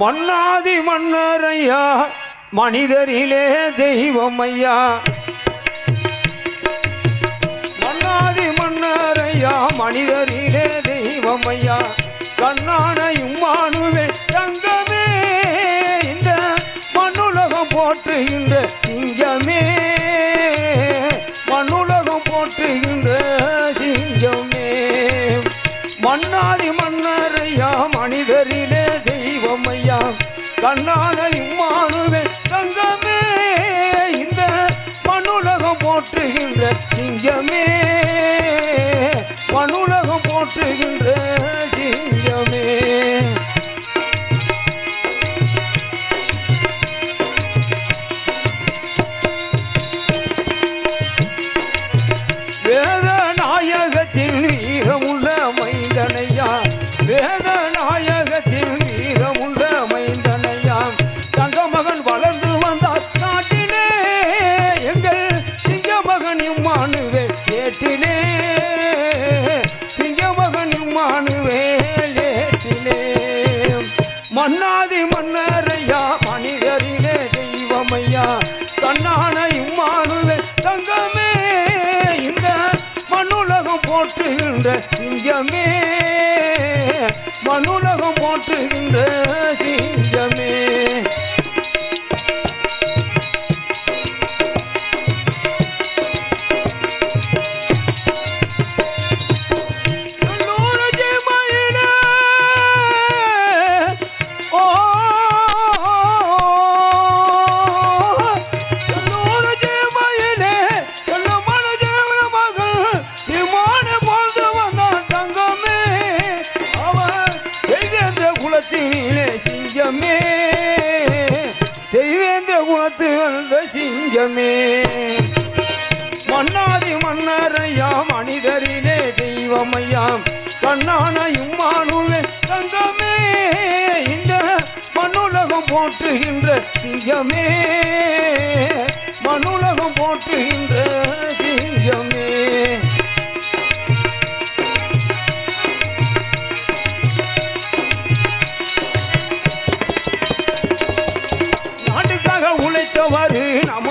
மன்னாதி மன்னரையா மனிதரிலே தெய்வம் ஐயா மன்னாதி மன்னரையா மனிதரிலே தெய்வம் ஐயா கண்ணானையும் மானுவே தங்கமே இந்த மண்ணுலகம் போற்றுகின்ற சிங்கமே. மண்ணுலகம் போற்றுகின்ற சிங்கமே. மன்னாதி மன்னரையா மனிதரிலே தெய்வம் ஐயா கண்ணான இம்மானுவே தங்கமே இந்த மண்ணுலகம் போற்றுகின்ற சிங்கமே மண்ணுலகம் போற்றுகின்ற சிங்கமே. வேத நாயகத்தில் நீகமுள்ள இம்மானுவே ஏற்றிலே சிங்க மகன் ஏற்றிலே மன்னாதி மன்னரையா மனிதரிலே தெய்வமையா கண்ணான இம்மானுவே தங்கமே இந்த மண்ணுலகம் போற்றுகின்ற சிங்கமே மண்ணுலகம் போற்றுகின்ற சிங்கமே. குலத்து வந்த சிங்கமே மன்னாதி மன்னரையா மனிதரிலே தெய்வமையாம். கண்ணான இம்மானுவே தங்கமே. இந்த மண்ணுலகம் போற்றுகின்ற சிங்கமே. மண்ணுலகம் போற்றுகின்ற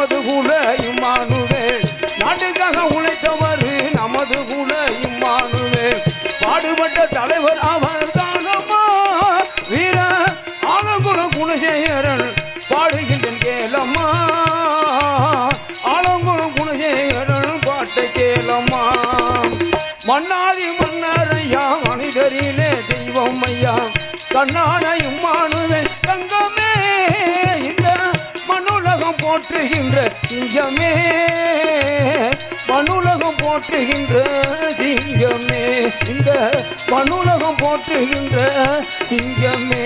நமது குல இம்மானுவேல் நாட்டுக்காக உழைத்தவர் நமது குல இம்மானுவேல் பாடுபட்ட தலைவர் அவர் தானம்மா வீர ஆலங்குல குணசேகரன் பாடுகின்றன் கேளம்மா. ஆலங்குல குணசேகரன் பாட்டை கேளம்மா. மன்னாதி மன்னரையா மனிதரிலே தெய்வம் ஐயா. கண்ணான இம்மானுவே தங்கமே. இந்த போற்றுகின்ற சிங்கமே. மண்ணுலகம் போற்றுகின்ற சிங்கமே. இந்த மண்ணுலகம் போற்றுகின்ற சிங்கமே.